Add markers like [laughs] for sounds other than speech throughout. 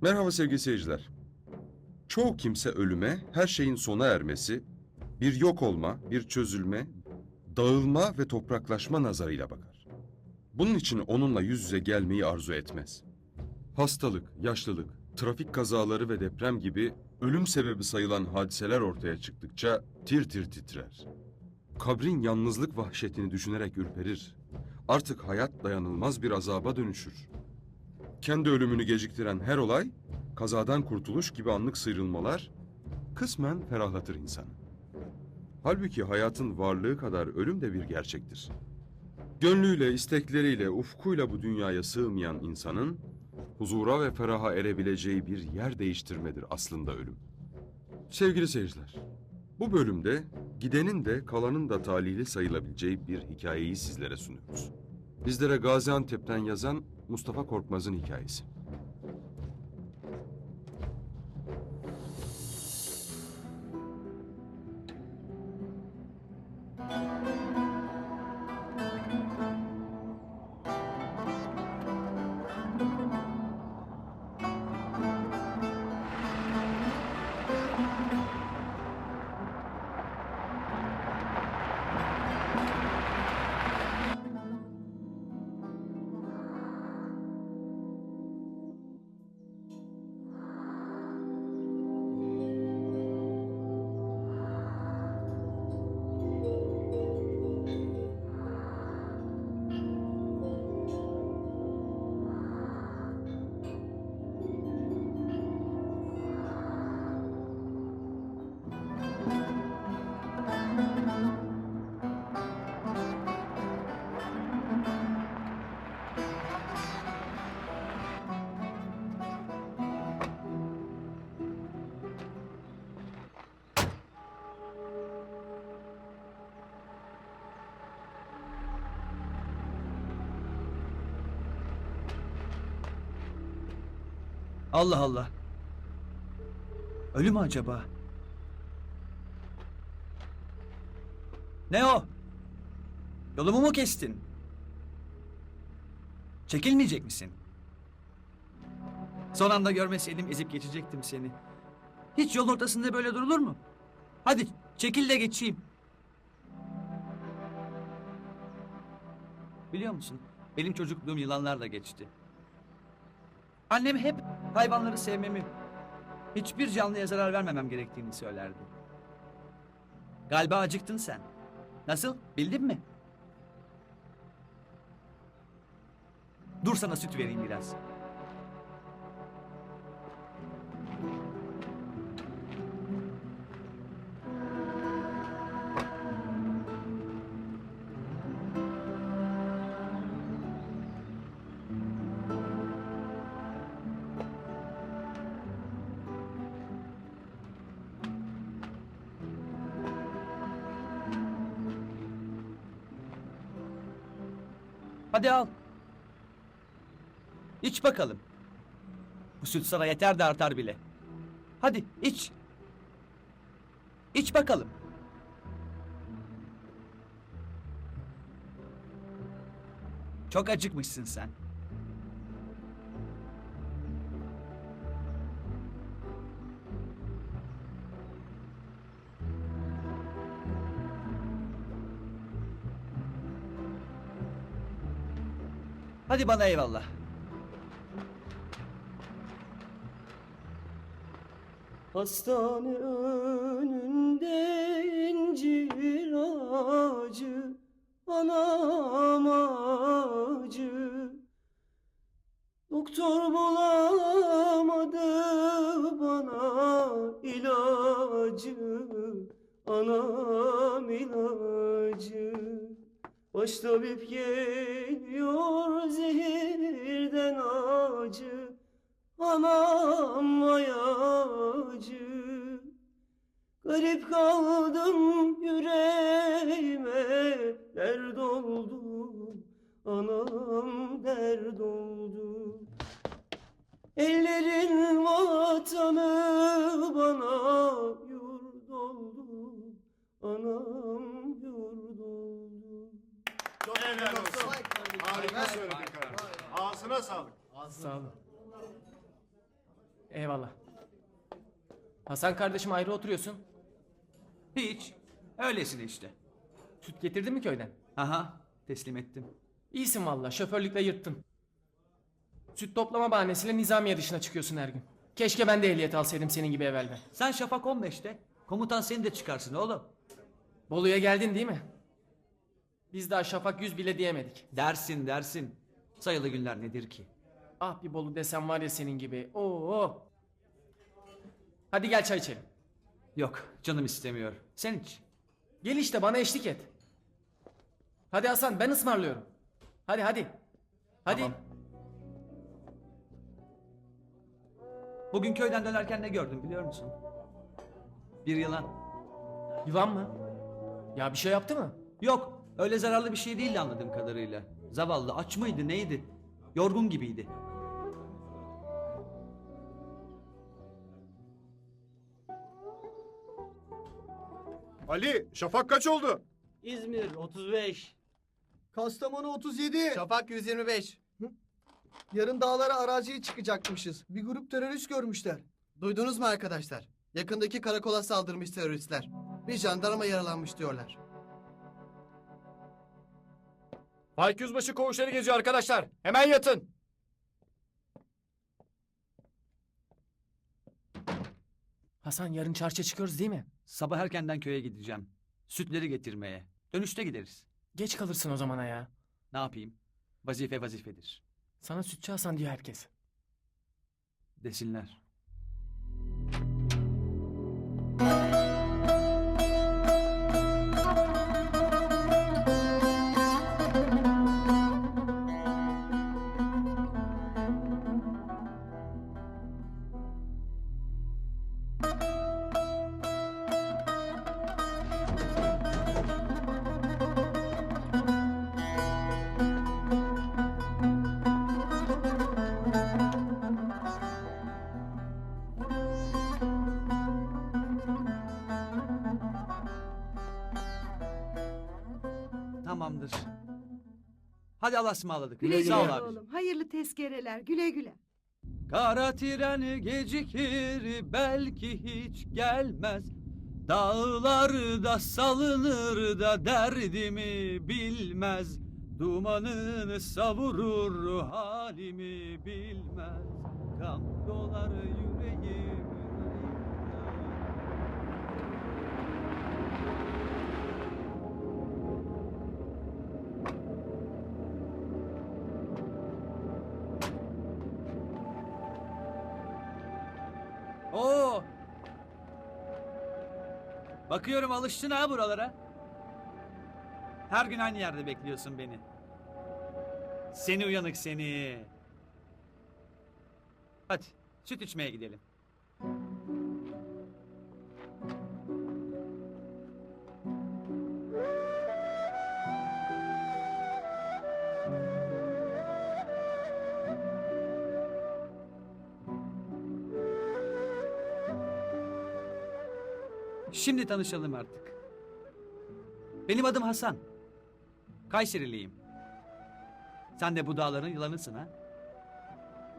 Merhaba sevgili seyirciler. Çoğu kimse ölüme, her şeyin sona ermesi, bir yok olma, bir çözülme, dağılma ve topraklaşma nazarıyla bakar. Bunun için onunla yüz yüze gelmeyi arzu etmez. Hastalık, yaşlılık, trafik kazaları ve deprem gibi ölüm sebebi sayılan hadiseler ortaya çıktıkça tir tir titrer. Kabrin yalnızlık vahşetini düşünerek ürperir. Artık hayat dayanılmaz bir azaba dönüşür. Kendi ölümünü geciktiren her olay, kazadan kurtuluş gibi anlık sıyrılmalar, kısmen ferahlatır insanı. Halbuki hayatın varlığı kadar ölüm de bir gerçektir. Gönlüyle, istekleriyle, ufkuyla bu dünyaya sığmayan insanın, huzura ve feraha erebileceği bir yer değiştirmedir aslında ölüm. Sevgili seyirciler, bu bölümde gidenin de kalanın da talihli sayılabileceği bir hikayeyi sizlere sunuyoruz. Bizlere Gaziantep'ten yazan Mustafa Korkmaz'ın hikayesi. Allah Allah. Ölü mü acaba? Ne o? Yolumu mu kestin? Çekilmeyecek misin? Son anda görmeseydim ezip geçecektim seni. Hiç yol ortasında böyle durulur mu? Hadi çekil de geçeyim. Biliyor musun? Benim çocukluğum yılanlarla geçti. Annem hep hayvanları sevmemi, hiçbir canlıya zarar vermemem gerektiğini söylerdi. Galiba acıktın sen. Nasıl? Bildin mi? Dur sana süt vereyim biraz. Hadi al. İç bakalım. Bu süt sana yeter de artar bile. Hadi iç. İç bakalım. Çok acıkmışsın sen. Hadi bana eyvallah. Hastane Garip kaldım yüreğime dert oldu Anam dert oldu Ellerin vatanı bana yurt oldu Anam yurt oldu Çok helal olsun. Harika söyledin kardeşim. Ağzına sağlık. Sağ olun. Eyvallah. Hasan kardeşim ayrı oturuyorsun. Hiç. Öylesine işte. Süt getirdin mi köyden? Aha teslim ettim. İyisin valla şoförlükle yırttın. Süt toplama bahanesiyle nizamiye dışına çıkıyorsun her gün. Keşke ben de ehliyet alsaydım senin gibi evvelden. Sen Şafak 15'te. Komutan seni de çıkarsın oğlum. Bolu'ya geldin değil mi? Biz daha şafak yüz bile diyemedik. Dersin dersin. Sayılı günler nedir ki? Ah bir Bolu desem var ya senin gibi. Oo. Hadi gel çay içelim. Yok canım istemiyor. Sen iç. Gel işte bana eşlik et. Hadi Hasan ben ısmarlıyorum. Hadi hadi. Hadi. Tamam. Bugün köyden dönerken ne gördüm biliyor musun? Bir yılan. Yılan mı? Ya bir şey yaptı mı? Yok öyle zararlı bir şey değildi anladığım kadarıyla. Zavallı aç mıydı neydi? Yorgun gibiydi. Ali, Şafak kaç oldu? İzmir 35. Kastamonu 37. Şafak 125. Yarın dağlara araziye çıkacakmışız. Bir grup terörist görmüşler. Duydunuz mu arkadaşlar? Yakındaki karakola saldırmış teröristler. Bir jandarma yaralanmış diyorlar. Faik Yüzbaşı koğuşları geziyor arkadaşlar. Hemen yatın. Hasan yarın çarşıya çıkıyoruz değil mi? Sabah erkenden köye gideceğim. Sütleri getirmeye. Dönüşte gideriz. Geç kalırsın o zamana ya. Ne yapayım? Vazife vazifedir. Sana sütçü Hasan diyor herkes. Desinler. Hadi Allah'a ısmarladık. Güle güle Sağ ol abi. oğlum. Hayırlı tezkereler. Güle güle. Kara tren gecikir belki hiç gelmez. Dağlarda salınır da derdimi bilmez. Dumanını savurur halimi bilmez. Kan dolar yüreğim. Bakıyorum alıştın ha buralara. Her gün aynı yerde bekliyorsun beni. Seni uyanık seni. Hadi süt içmeye gidelim. Şimdi tanışalım artık. Benim adım Hasan. Kayseriliyim. Sen de bu dağların yılanısın ha?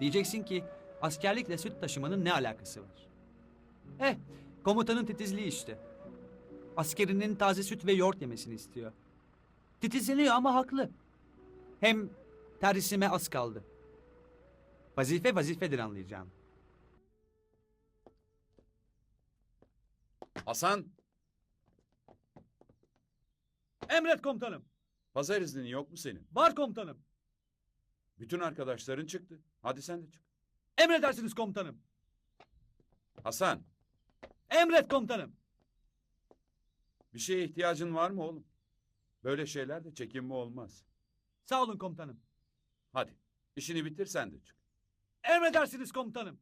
Diyeceksin ki askerlikle süt taşımanın ne alakası var? Eh, komutanın titizliği işte. Askerinin taze süt ve yoğurt yemesini istiyor. Titizleniyor ama haklı. Hem terhisime az kaldı. Vazife vazifedir anlayacağım. Hasan, Emret komutanım. pazar iznin yok mu senin? Var komutanım. Bütün arkadaşların çıktı. Hadi sen de çık. Emredersiniz komutanım. Hasan, Emret komutanım. bir şeye ihtiyacın var mı oğlum? Böyle şeylerde çekinme olmaz. Sağ olun komutanım. Hadi, işini bitir sen de çık. Emredersiniz komutanım.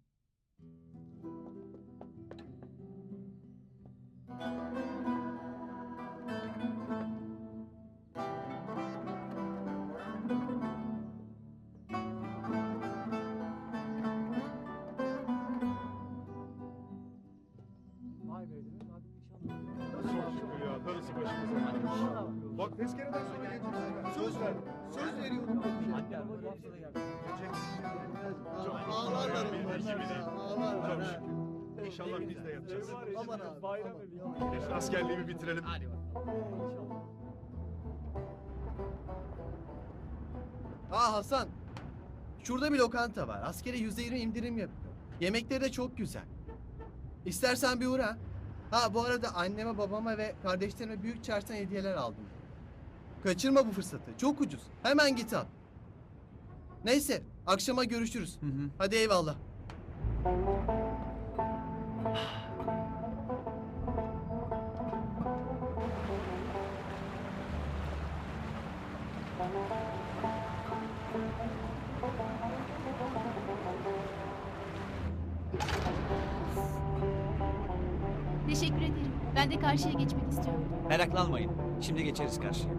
Darısı başımıza. Bak tezkereden sonra geleceksin. Söz ver. Söz veriyorum. Ağlarlar onlar. Ağlarlar. ha. İnşallah biz de yapacağız. Aman abi. Neyse, Askerliğimi bitirelim. Aa Hasan. Şurada bir lokanta var. Askere yüzde yirmi indirim yapıyor. Yemekleri de çok güzel. İstersen bir uğra. Ha bu arada anneme, babama ve kardeşlerime büyük çarşıdan hediyeler aldım. Kaçırma bu fırsatı. Çok ucuz. Hemen git al. Neyse, akşama görüşürüz. Hadi eyvallah. Teşekkür ederim. Ben de karşıya geçmek istiyorum. Meraklanmayın. Şimdi geçeriz karşıya.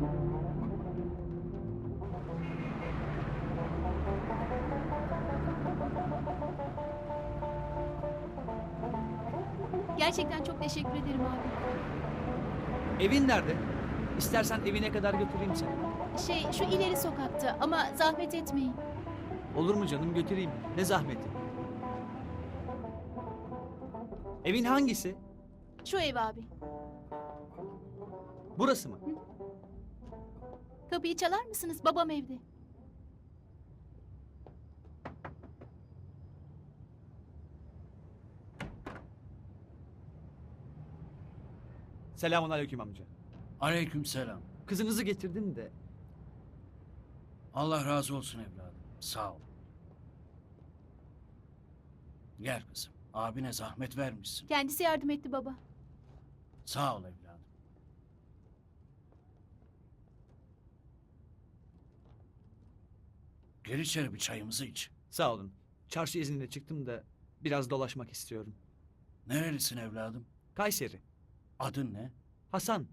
Gerçekten çok teşekkür ederim abi. Evin nerede? İstersen evine kadar götüreyim seni. Şey şu ileri sokakta ama zahmet etmeyin. Olur mu canım götüreyim. Ne zahmeti. Evin hangisi? Şu ev abi. Burası mı? Kapıyı çalar mısınız? Babam evde. Selamun aleyküm amca. Aleykümselam. Kızınızı getirdim de Allah razı olsun evladım. Sağ ol. Gel kızım. Abine zahmet vermişsin. Kendisi yardım etti baba. Sağ ol evladım. Gel içeri bir çayımızı iç. sağ olun. Çarşı iznine çıktım da biraz dolaşmak istiyorum. Nerelisin evladım? Kayseri. Adın ne? Hasan.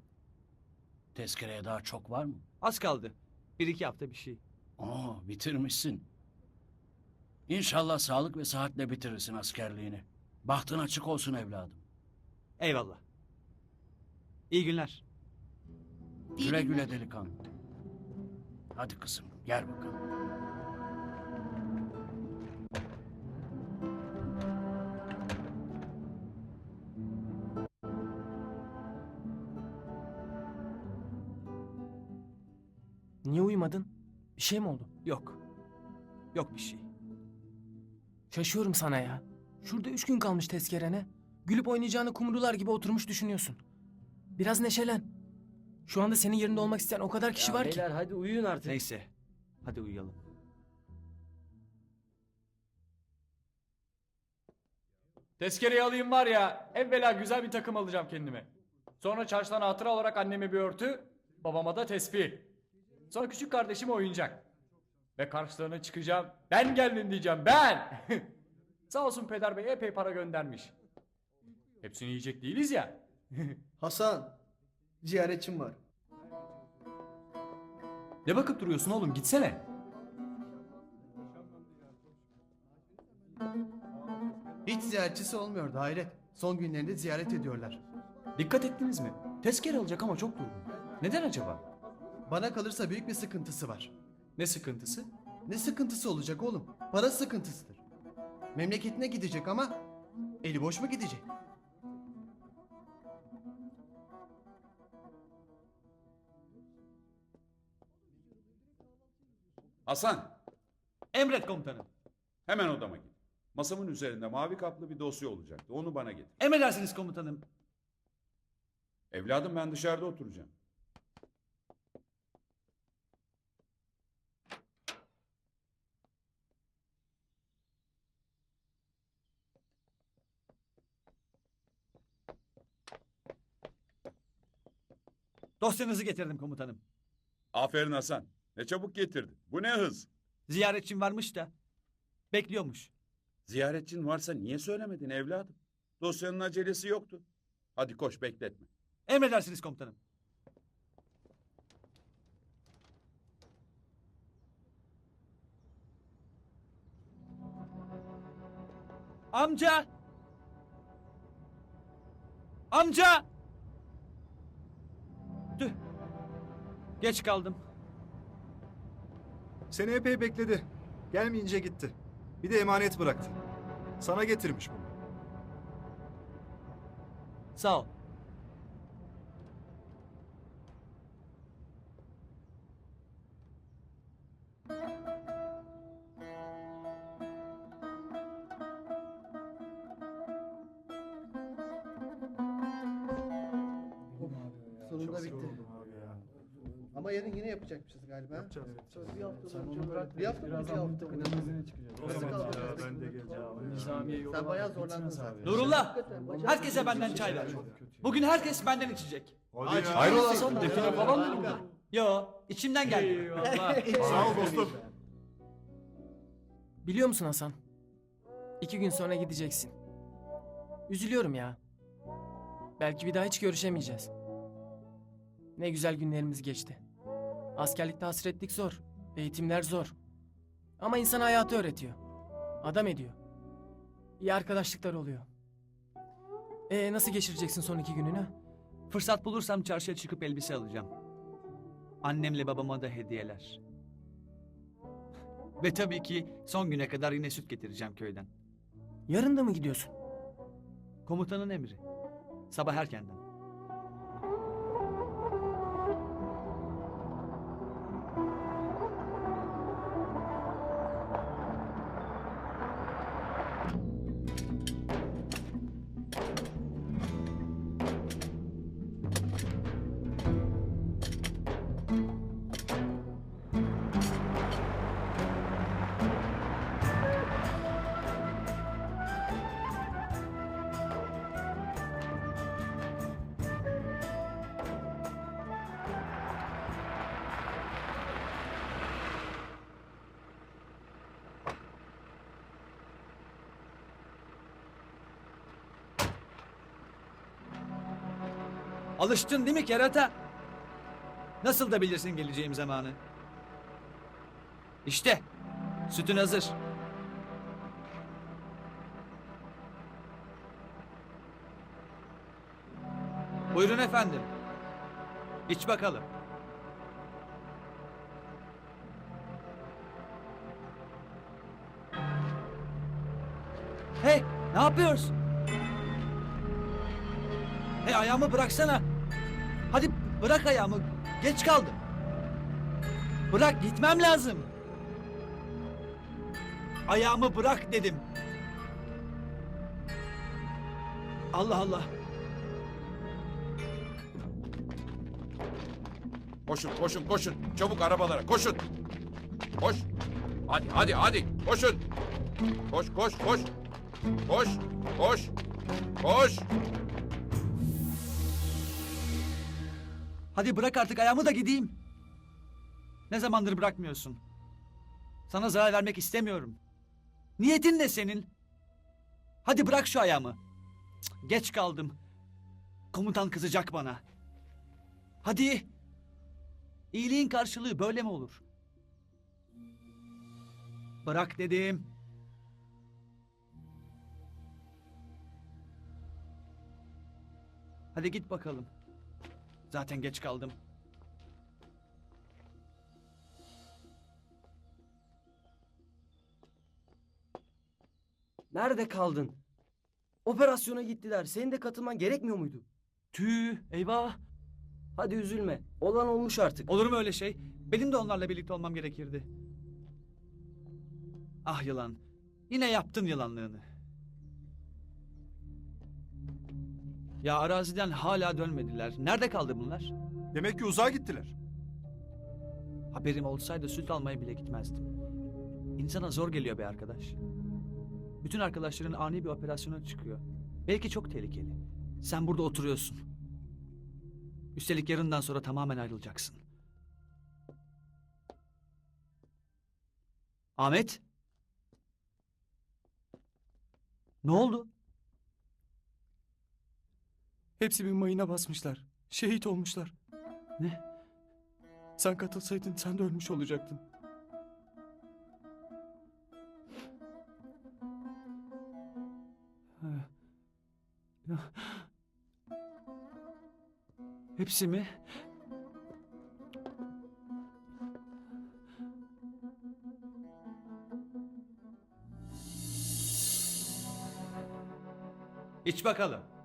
Tezkereye daha çok var mı? Az kaldı. Bir iki hafta bir şey. Oo, bitirmişsin. İnşallah sağlık ve sıhhatle bitirirsin askerliğini. Bahtın açık olsun evladım. Eyvallah. İyi günler. İyi güle günler. güle delikanlı. Hadi kızım gel bakalım. Bir şey mi oldu? Yok. Yok bir şey. Şaşıyorum sana ya. Şurada üç gün kalmış tezkerene. Gülüp oynayacağını kumrular gibi oturmuş düşünüyorsun. Biraz neşelen. Şu anda senin yerinde olmak isteyen o kadar kişi var ki. Beyler hadi uyuyun artık. Neyse. Hadi uyuyalım. Tezkereyi alayım var ya evvela güzel bir takım alacağım kendime. Sonra çarşıdan hatıra olarak anneme bir örtü, babama da tespih. Sonra küçük kardeşime oyuncak. Ve karşılarına çıkacağım. Ben geldim diyeceğim ben. [laughs] Sağ olsun peder bey epey para göndermiş. Hepsini yiyecek değiliz ya. [laughs] Hasan, ziyaretçim var. Ne bakıp duruyorsun oğlum gitsene. Hiç ziyaretçisi olmuyordu hayret. Son günlerinde ziyaret ediyorlar. Dikkat ettiniz mi? Tezkere alacak ama çok durgun. Neden acaba? Bana kalırsa büyük bir sıkıntısı var. Ne sıkıntısı? Ne sıkıntısı olacak oğlum? Para sıkıntısıdır. Memleketine gidecek ama eli boş mu gidecek? Hasan, Emret komutanım. hemen odama git. Masamın üzerinde mavi kaplı bir dosya olacaktı. Onu bana getir. Emredersiniz komutanım. Evladım ben dışarıda oturacağım. Dosyanızı getirdim komutanım. Aferin Hasan. Ne çabuk getirdin. Bu ne hız? Ziyaretçim varmış da. Bekliyormuş. Ziyaretçin varsa niye söylemedin evladım? Dosyanın acelesi yoktu. Hadi koş bekletme. Emredersiniz komutanım. Amca! Amca! Geç kaldım. Seni epey bekledi. Gelmeyince gitti. Bir de emanet bıraktı. Sana getirmiş bunu. Sağ ol. Sonunda bitti. Ama yarın yine yapacakmışız galiba. Yapacağız. Bir hafta önce. Bir hafta mı? Bir hafta mı? O zaman ya, ben de geleceğim. Sen bayağı zorlandın zaten. Nurullah, herkese benden çay ver. Bugün herkes benden içecek. Hayrola? Define falan mı? Yo, içimden geldi. [laughs] Sağ ol dostum. Biliyor musun Hasan? İki gün sonra gideceksin. Üzülüyorum ya. Belki bir daha hiç görüşemeyeceğiz. Ne güzel günlerimiz geçti. Askerlikte hasretlik zor. Eğitimler zor. Ama insan hayatı öğretiyor. Adam ediyor. İyi arkadaşlıklar oluyor. E nasıl geçireceksin son iki gününü? Fırsat bulursam çarşıya çıkıp elbise alacağım. Annemle babama da hediyeler. [laughs] Ve tabii ki son güne kadar yine süt getireceğim köyden. Yarın da mı gidiyorsun? Komutanın emri. Sabah erkenden. Alıştın değil mi kerata? Nasıl da bilirsin geleceğim zamanı? İşte sütün hazır. Buyurun efendim. İç bakalım. Hey, ne yapıyorsun? Hey ayağımı bıraksana. Hadi bırak ayağımı. Geç kaldım. Bırak gitmem lazım. Ayağımı bırak dedim. Allah Allah. Koşun koşun koşun. Çabuk arabalara koşun. Koş. Hadi hadi hadi koşun. Koş koş koş. Koş koş. Koş. Hadi bırak artık ayağımı da gideyim. Ne zamandır bırakmıyorsun? Sana zarar vermek istemiyorum. Niyetin ne senin? Hadi bırak şu ayağımı. Geç kaldım. Komutan kızacak bana. Hadi. İyiliğin karşılığı böyle mi olur? Bırak dedim. Hadi git bakalım. Zaten geç kaldım. Nerede kaldın? Operasyona gittiler. Senin de katılman gerekmiyor muydu? Tüh, eyvah. Hadi üzülme. Olan olmuş artık. Olur mu öyle şey? Benim de onlarla birlikte olmam gerekirdi. Ah yılan. Yine yaptın yılanlığını. Ya araziden hala dönmediler. Nerede kaldı bunlar? Demek ki uzağa gittiler. Haberim olsaydı süt almaya bile gitmezdim. İnsana zor geliyor be arkadaş. Bütün arkadaşların ani bir operasyona çıkıyor. Belki çok tehlikeli. Sen burada oturuyorsun. Üstelik yarından sonra tamamen ayrılacaksın. Ahmet? Ne oldu? Hepsi bir mayına basmışlar. Şehit olmuşlar. Ne? Sen katılsaydın sen de ölmüş olacaktın. Hepsi mi? İç bakalım.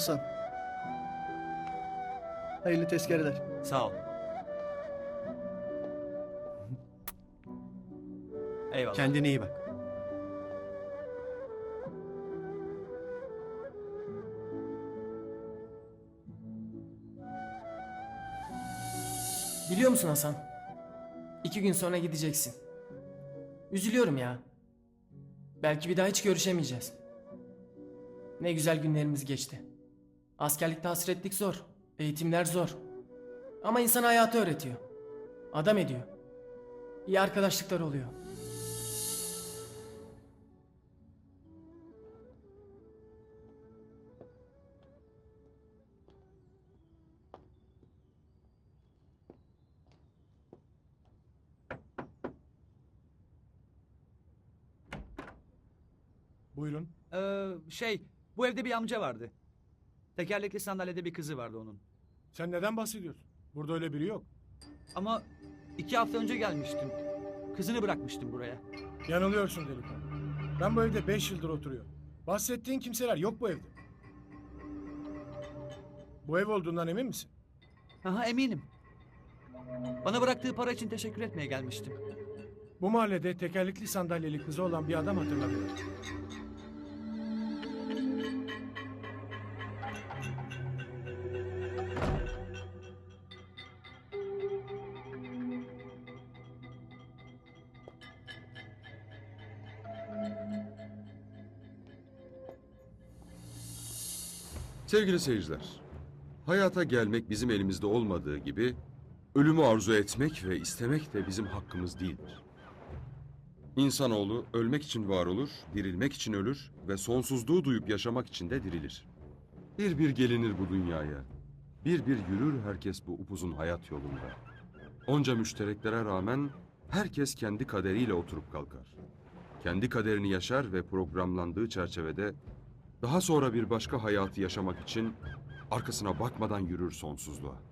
Hasan. Hayırlı tezkereler. Sağ ol. Eyvallah. Kendine iyi bak. Biliyor musun Hasan? İki gün sonra gideceksin. Üzülüyorum ya. Belki bir daha hiç görüşemeyeceğiz. Ne güzel günlerimiz geçti. Askerlikte hasretlik zor. Eğitimler zor. Ama insan hayatı öğretiyor. Adam ediyor. İyi arkadaşlıklar oluyor. Buyurun. Ee, şey, bu evde bir amca vardı. Tekerlekli sandalyede bir kızı vardı onun. Sen neden bahsediyorsun? Burada öyle biri yok. Ama iki hafta önce gelmiştim. Kızını bırakmıştım buraya. Yanılıyorsun delikanlı. Ben bu evde beş yıldır oturuyorum. Bahsettiğin kimseler yok bu evde. Bu ev olduğundan emin misin? Aha eminim. Bana bıraktığı para için teşekkür etmeye gelmiştim. Bu mahallede tekerlekli sandalyeli kızı olan bir adam hatırlamıyorum. Sevgili seyirciler, hayata gelmek bizim elimizde olmadığı gibi ölümü arzu etmek ve istemek de bizim hakkımız değildir. İnsanoğlu ölmek için var olur, dirilmek için ölür ve sonsuzluğu duyup yaşamak için de dirilir. Bir bir gelinir bu dünyaya. Bir bir yürür herkes bu upuzun hayat yolunda. Onca müştereklere rağmen herkes kendi kaderiyle oturup kalkar. Kendi kaderini yaşar ve programlandığı çerçevede daha sonra bir başka hayatı yaşamak için arkasına bakmadan yürür sonsuzluğa.